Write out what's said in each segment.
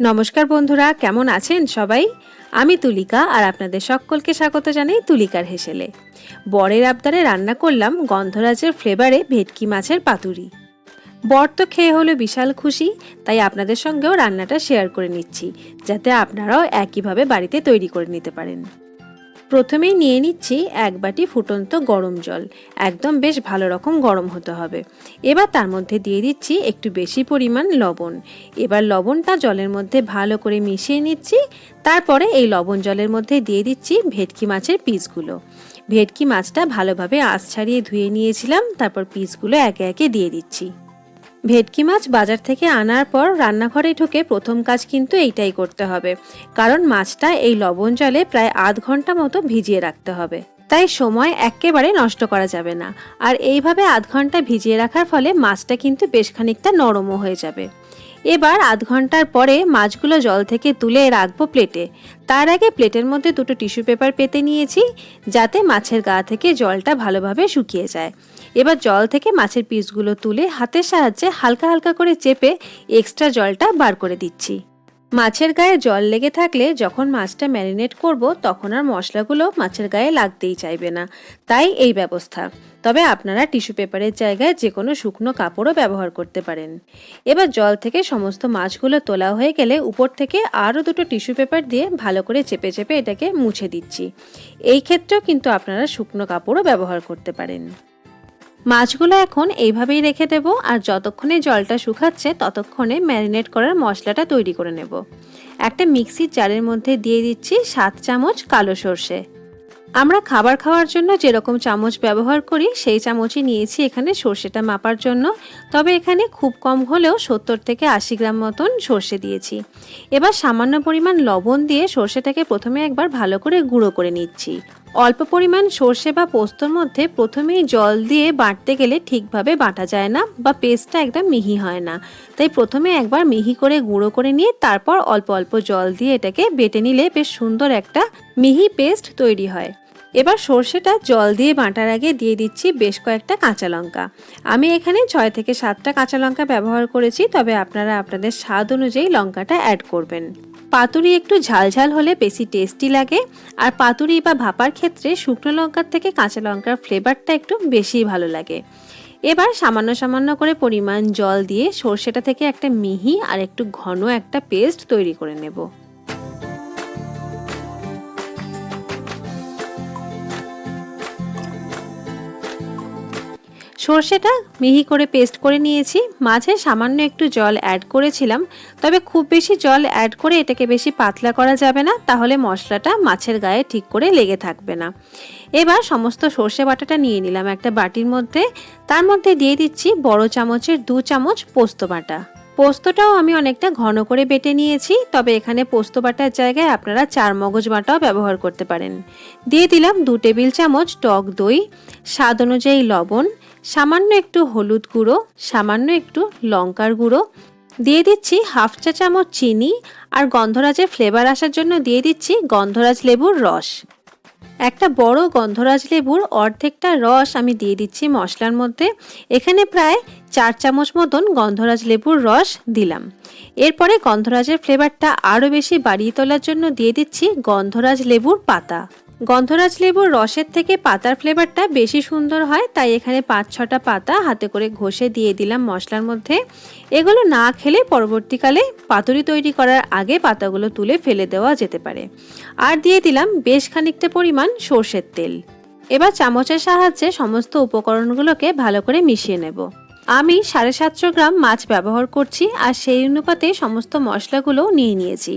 নমস্কার বন্ধুরা, কেমন আছেন সবাই? আমি তুলিকা আর আপনাদের সকলকে স্বাগত জানাই তুলিকার হেসেলে। বরের আবদারে রান্না করলাম গন্ধরাজের ফ্লেভারে ভেটকি মাছের পাতুরি। বর তো খেয়ে হলো বিশাল খুশি, তাই আপনাদের সঙ্গেও রান্নাটা শেয়ার করে নিচ্ছি, যাতে আপনারাও একইভাবে বাড়িতে তৈরি করে নিতে পারেন। প্রথমেই নিয়ে নিচ্ছি এক বাটি ফুটন্ত গরম জল। একদম বেশ ভালো রকম গরম হতে হবে। এবার তার মধ্যে দিয়ে দিচ্ছি একটু বেশি পরিমাণ লবণ। এবার লবণটা জলের মধ্যে ভালো করে মিশিয়ে নিচ্ছি। তারপরে এই লবণ জলের মধ্যে দিয়ে দিচ্ছি ভেটকি মাছের পিসগুলো। ভেটকি মাছটা ভালোভাবে আঁশ ছাড়িয়ে ধুয়ে নিয়েছিলাম। তারপর পিসগুলো একে একে দিয়ে দিচ্ছি। ভেটকি মাছ বাজার থেকে আনার পর রান্নাঘরে ঢুকে প্রথম কাজ কিন্তু এইটাই করতে হবে। কারণ মাছটা এই লবণ জলে প্রায় আধ ঘণ্টা মতো ভিজিয়ে রাখতে হবে। তাই সময় একেবারে নষ্ট করা যাবে না। আর এইভাবে আধ ঘণ্টা ভিজিয়ে রাখার ফলে মাছটা কিন্তু বেশ খানিকটা নরমও হয়ে যাবে। এবার আধ ঘণ্টার পরে মাছগুলো জল থেকে তুলে রাখব প্লেটে। তার আগে প্লেটের মধ্যে দুটো টিস্যু পেপার পেতে নিয়েছি, যাতে মাছের গা থেকে জলটা ভালোভাবে শুকিয়ে যায়। এবার জল থেকে মাছের পিসগুলো তুলে হাতের সাহায্যে হালকা হালকা করে চেপে এক্সট্রা জলটা বার করে দিচ্ছি। মাছের গায়ে জল লেগে থাকলে যখন মাছটা ম্যারিনেট করব, তখন আর মশলাগুলো মাছের গায়ে লাগতেই চাইবে না। তাই এই ব্যবস্থা। তবে আপনারা টিস্যু পেপারের জায়গায় যে কোনো শুকনো কাপড়ও ব্যবহার করতে পারেন। এবার জল থেকে সমস্ত মাছগুলো তোলা হয়ে গেলে উপর থেকে আরও দুটো টিস্যু পেপার দিয়ে ভালো করে চেপে চেপে এটাকে মুছে দিচ্ছি। এই ক্ষেত্রেও কিন্তু আপনারা শুকনো কাপড়ও ব্যবহার করতে পারেন। মাছগুলো এখন এইভাবেই রেখে দেব আর যতক্ষণে জলটা শুকাচ্ছে ততক্ষণে ম্যারিনেট করার মশলাটা তৈরি করে নেব। একটা মিক্সির জারের মধ্যে দিয়ে দিচ্ছি সাত চামচ কালো সর্ষে। আমরা খাবার খাওয়ার জন্য যেরকম চামচ ব্যবহার করি, সেই চামচই নিয়েছি এখানে সর্ষেটা মাপার জন্য। তবে এখানে খুব কম হলেও সত্তর থেকে আশি গ্রাম মতন সর্ষে দিয়েছি। এবার সামান্য পরিমাণ লবণ দিয়ে সর্ষেটাকে প্রথমে একবার ভালো করে গুঁড়ো করে নিচ্ছি। অল্প পরিমাণ সর্ষে বা পোস্তর মধ্যে প্রথমেই জল দিয়ে বাটতে গেলে ঠিকভাবে বাটা যায় না বা পেস্টটা একদম মিহি হয় না। তাই প্রথমে একবার মিহি করে গুঁড়ো করে নিয়ে তারপর অল্প অল্প জল দিয়ে এটাকে বেটে নিলে বেশ সুন্দর একটা মিহি পেস্ট তৈরি হয়। এবার সর্ষেটা জল দিয়ে বাটার আগে দিয়ে দিচ্ছি বেশ কয়েকটা কাঁচা লঙ্কা। আমি এখানে ছয় থেকে সাতটা কাঁচা লঙ্কা ব্যবহার করেছি, তবে আপনারা আপনাদের স্বাদ অনুযায়ী লঙ্কাটা অ্যাড করবেন। পাতুরি একটু ঝালঝাল হলে বেশি টেস্টি লাগে, আর পাতুরি বা ভাপার ক্ষেত্রে শুকনো লঙ্কার থেকে কাঁচা লঙ্কার ফ্লেভারটা একটু বেশি ভালো লাগে। এবার সামান্য সামান্য করে পরিমাণ জল দিয়ে সর্ষেটা থেকে একটা মিহি আর একটু ঘন একটা পেস্ট তৈরি করে নেব। সর্ষেটা মিহি করে পেস্ট করে নিয়েছি। মাঝে সামান্য একটু জল অ্যাড করেছিলাম, তবে খুব বেশি জল অ্যাড করে এটাকে বেশি পাতলা করা যাবে না, তাহলে মশলাটা মাছের গায়ে ঠিক করে লেগে থাকবে না। এবার সমস্ত সর্ষে বাটাটা নিয়ে নিলাম একটা বাটির মধ্যে। তার মধ্যে দিয়ে দিচ্ছি বড় চামচের দু চামচ পোস্ত বাটা। পোস্তটাও আমি অনেকটা ঘন করে বেটে নিয়েছি, তবে এখানে পোস্ত বাটার জায়গায় আপনারা চার মগজ বাটাও ব্যবহার করতে পারেন। দিয়ে দিলাম দু টেবিল চামচ টক দই, স্বাদ অনুযায়ী লবণ সামান্য একটু হলুদ গুঁড়ো, সামান্য একটু লঙ্কার গুঁড়ো। দিয়ে দিচ্ছি হাফ চা চামচ চিনি আর গন্ধরাজের ফ্লেভার আসার জন্য দিয়ে দিচ্ছি গন্ধরাজ লেবুর রস। একটা বড় গন্ধরাজ লেবুর অর্ধেকটা রস আমি দিয়ে দিচ্ছি মশলার মধ্যে। এখানে প্রায় চার চামচ মতন গন্ধরাজ লেবুর রস দিলাম। এরপরে গন্ধরাজের ফ্লেভারটা আরও বেশি বাড়িয়ে তোলার জন্য দিয়ে দিচ্ছি গন্ধরাজ লেবুর পাতা। গন্ধরাজ লেবুর রসের থেকে পাতার ফ্লেভারটা বেশি সুন্দর হয়, তাই এখানে পাঁচ ছটা পাতা হাতে করে ঘষে দিয়ে দিলাম মশলার মধ্যে। এগুলো না খেলে পরবর্তীকালে পাতুরি তৈরি করার আগে পাতাগুলো তুলে ফেলে দেওয়া যেতে পারে। আর দিয়ে দিলাম বেশ খানিকটা পরিমাণ সর্ষের তেল। এবার চামচের সাহায্যে সমস্ত উপকরণগুলোকে ভালো করে মিশিয়ে নেব। আমি সাড়ে সাতশো গ্রাম মাছ ব্যবহার করছি আর সেই অনুপাতে সমস্ত মশলাগুলোও নিয়ে নিয়েছি।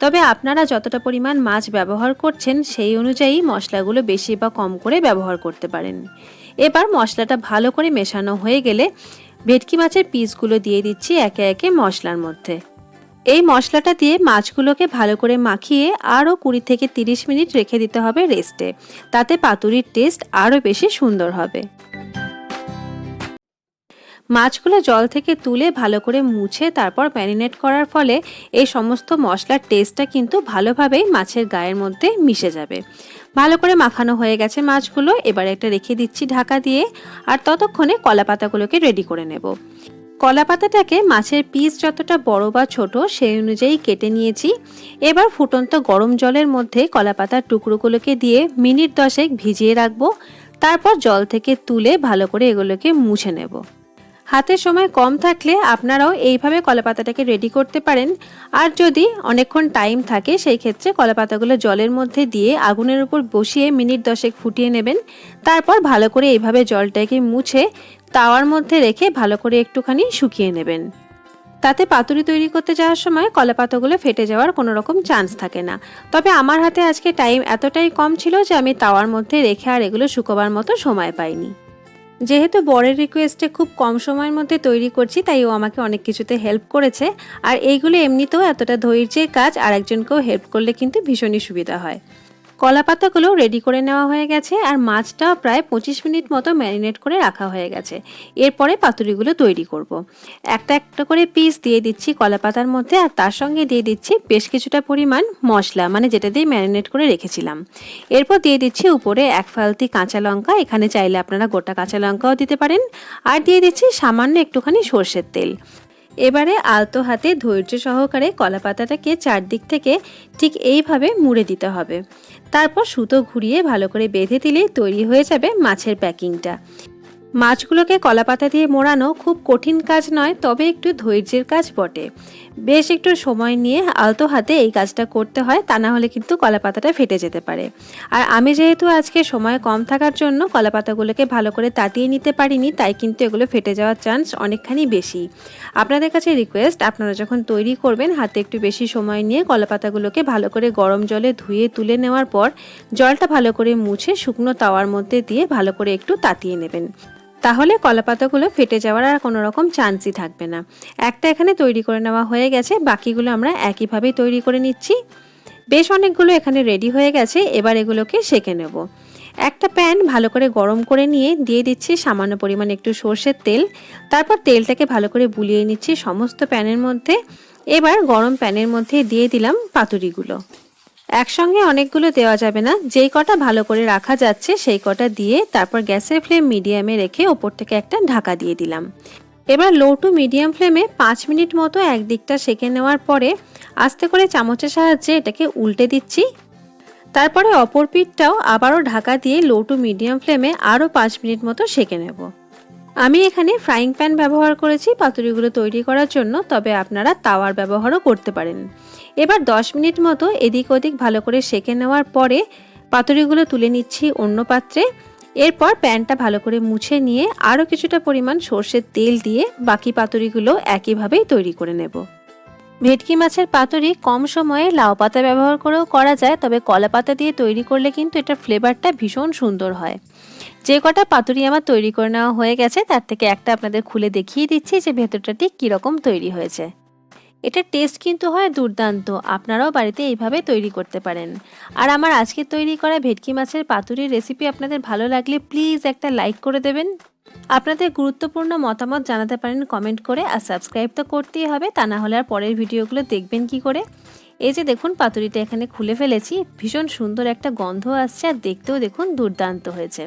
তবে আপনারা যতটা পরিমাণ মাছ ব্যবহার করছেন সেই অনুযায়ী মশলাগুলো বেশি বা কম করে ব্যবহার করতে পারেন। এবার মশলাটা ভালো করে মেশানো হয়ে গেলে ভেটকি মাছের পিসগুলো দিয়ে দিচ্ছি একে একে মশলার মধ্যে। এই মশলাটা দিয়ে মাছগুলোকে ভালো করে মাখিয়ে আরও কুড়ি থেকে তিরিশ মিনিট রেখে দিতে হবে রেস্টে। তাতে পাতুরির টেস্ট আরও বেশি সুন্দর হবে। মাছগুলো জল থেকে তুলে ভালো করে মুছে তারপর ম্যারিনেট করার ফলে এই সমস্ত মশলার টেস্টটা কিন্তু ভালোভাবেই মাছের গায়ের মধ্যে মিশে যাবে। ভালো করে মাখানো হয়ে গেছে মাছগুলো, এবার একটা রেখে দিচ্ছি ঢাকা দিয়ে আর ততক্ষণে কলা পাতাগুলোকে রেডি করে নেব। কলা পাতাটাকে মাছের পিস যতটা বড় বা ছোট সেই অনুযায়ী কেটে নিয়েছি। এবার ফুটন্ত গরম জলের মধ্যে কলা পাতার টুকরোগুলোকে দিয়ে মিনিট দশেক ভিজিয়ে রাখব। তারপর জল থেকে তুলে ভালো করে এগুলোকে মুছে নেব। হাতে সময় কম থাকলে আপনারাও এইভাবে কলাপাতাটাকে রেডি করতে পারেন। আর যদি অনেকক্ষণ টাইম থাকে, সেই ক্ষেত্রে কলাপাতাগুলো জলের মধ্যে দিয়ে আগুনের উপর বসিয়ে মিনিট দশেক ফুটিয়ে নেবেন। তারপর ভালো করে এইভাবে জলটাকে মুছে তাওয়ার মধ্যে রেখে ভালো করে একটুখানি শুকিয়ে নেবেন। তাতে পাতুরি তৈরি করতে যাওয়ার সময় কলা পাতাগুলো ফেটে যাওয়ার কোনো রকম চান্স থাকে না। তবে আমার হাতে আজকে টাইম এতটাই কম ছিল যে আমি তাওয়ার মধ্যে রেখে আর এগুলো শুকোবার মতো সময় পাইনি। যেহেতু বরের রিকোয়েস্টে খুব কম সময়ের মধ্যে তৈরি করছি, তাই ও আমাকে অনেক কিছুতে হেল্প করেছে। আর এইগুলো এমনিতেও এতটা ধৈর্যের কাজ আর একজনকেও হেল্প করলে কিন্তু ভীষণই সুবিধা হয়। কলা পাতাগুলো রেডি করে নেওয়া হয়ে গেছে আর মাছটাও প্রায় পঁচিশ মিনিট মতো ম্যারিনেট করে রাখা হয়ে গেছে। এরপরে পাতুরিগুলো তৈরি করব। একটা একটা করে পিস দিয়ে দিচ্ছি কলা পাতার মধ্যে আর তার সঙ্গে দিয়ে দিচ্ছি বেশ কিছুটা পরিমাণ মশলা মানে যেটা দিয়ে ম্যারিনেট করে রেখেছিলাম। এরপর দিয়ে দিচ্ছি উপরে এক ফালতি কাঁচা লঙ্কা, এখানে চাইলে আপনারা গোটা কাঁচা লঙ্কাও দিতে পারেন। আর দিয়ে দিচ্ছি সামান্য একটুখানি সর্ষের তেল। এবারে আলতো হাতে ধৈর্য সহকারে কলা পাতাটাকে চারদিক থেকে ঠিক এইভাবে মুড়ে দিতে হবে। তারপর সুতো ঘুরিয়ে ভালো করে বেঁধে দিলেই তৈরি হয়ে যাবে মাছের প্যাকিংটা। মাছগুলোকে কলা পাতা দিয়ে মোড়ানো খুব কঠিন কাজ নয়, তবে একটু ধৈর্যের কাজ বটে। বেশ একটু সময় নিয়ে আলতো হাতে এই কাজটা করতে হয়, তা না হলে কিন্তু কলাপাতাটা ফেটে যেতে পারে। আর আমি যেহেতু আজকে সময় কম থাকার জন্য কলাপাতাগুলোকে ভালো করে তাতিয়ে নিতে পারিনি, তাই কিন্তু এগুলো ফেটে যাওয়ার চান্স অনেকখানি বেশি। আপনাদের কাছে রিকোয়েস্ট আপনারা যখন তৈরি করবেন, হাতে একটু বেশি সময় নিয়ে কলাপাতাগুলোকে ভালো করে গরম জলে ধুয়ে তুলে নেওয়ার পর, জলটা ভালো করে মুছে শুকনো তাওয়ার মধ্যে দিয়ে ভালো করে একটু তাতিয়ে নেবেন। তাহলে কলাপাতাগুলো ফেটে যাওয়ার আর কোনো রকম চান্সই থাকবে না। একটা এখানে তৈরি করে নেওয়া হয়ে গেছে, বাকিগুলো আমরা একইভাবেই তৈরি করে নিচ্ছি। বেশ অনেকগুলো এখানে রেডি হয়ে গেছে, এবার এগুলোকে সেঁকে নেব। একটা প্যান ভালো করে গরম করে নিয়ে দিয়ে দিচ্ছি সামান্য পরিমাণ একটু সর্ষের তেল। তারপর তেলটাকে ভালো করে বুলিয়ে নিচ্ছি সমস্ত প্যানের মধ্যে। এবার গরম প্যানের মধ্যে দিয়ে দিলাম পাতুরিগুলো। একসঙ্গে অনেকগুলো দেওয়া যাবে না। যেই কটা ভালো করে রাখা যাচ্ছে, সেই কটা দিয়ে তারপর গ্যাসের ফ্লেম মিডিয়ামে রেখে ওপর থেকে একটা ঢাকা দিয়ে দিলাম। এবার লো টু মিডিয়াম ফ্লেমে পাঁচ মিনিট মতো একদিকটা সেঁকে নেওয়ার পরে আস্তে করে চামচের সাহায্যে এটাকে উল্টে দিচ্ছি। তারপরে অপর পিঠটাও আবারও ঢাকা দিয়ে লো টু মিডিয়াম ফ্লেমে আরও পাঁচ মিনিট মতো সেঁকে নেব। আমি এখানে ফ্রাইং প্যান ব্যবহার করেছি পাতুরিগুলো তৈরি করার জন্য, তবে আপনারা তাওয়ার ব্যবহারও করতে পারেন। এবার 10 মিনিট মতো এদিক ওদিক ভালো করে সেঁকে নেওয়ার পরে পাতুরিগুলো তুলে নিচ্ছি অন্য পাত্রে। এরপর প্যানটা ভালো করে মুছে নিয়ে আরও কিছুটা পরিমাণ সর্ষের তেল দিয়ে বাকি পাতুরিগুলো একইভাবেই তৈরি করে নেব। ভেটকি মাছের পাতুরি কম সময়ে লাউ পাতা ব্যবহার করেও করা যায়, তবে কলা পাতা দিয়ে তৈরি করলে কিন্তু এটার ফ্লেভারটা ভীষণ সুন্দর হয়। যে কটা পাতুরি আমার তৈরি করে নেওয়া হয়ে গেছে, তার থেকে একটা আপনাদের খুলে দেখিয়ে দিচ্ছি যে ভেতরটা ঠিক কীরকম তৈরি হয়েছে। এটার টেস্ট কিন্তু হয় দুর্দান্ত, আপনারাও বাড়িতে এইভাবে তৈরি করতে পারেন। আর আমার আজকে তৈরি করা ভেটকি মাছের পাতুরির রেসিপি আপনাদের ভালো লাগলে প্লিজ একটা লাইক করে দেবেন। আপনাদের গুরুত্বপূর্ণ মতামত জানাতে পারেন কমেন্ট করে, আর সাবস্ক্রাইব তো করতেই হবে, তা না হলে আর পরের ভিডিওগুলো দেখবেন কি করে। এই যে দেখুন, পাতুরিটা এখানে খুলে ফেলেছি, ভীষণ সুন্দর একটা গন্ধ আসছে, আর দেখতেও দেখুন দুর্দান্ত হয়েছে।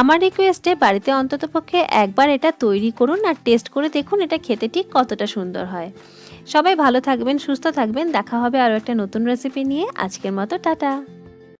আমার রিকোয়েস্টে বাড়িতে অন্ততপক্ষে একবার এটা তৈরি করুন আর টেস্ট করে দেখুন এটা খেতে ঠিক কতটা সুন্দর হয়। সবাই ভালো থাকবেন, সুস্থ থাকবেন। দেখা হবে আরও একটা নতুন রেসিপি নিয়ে। আজকের মতো, টাটা।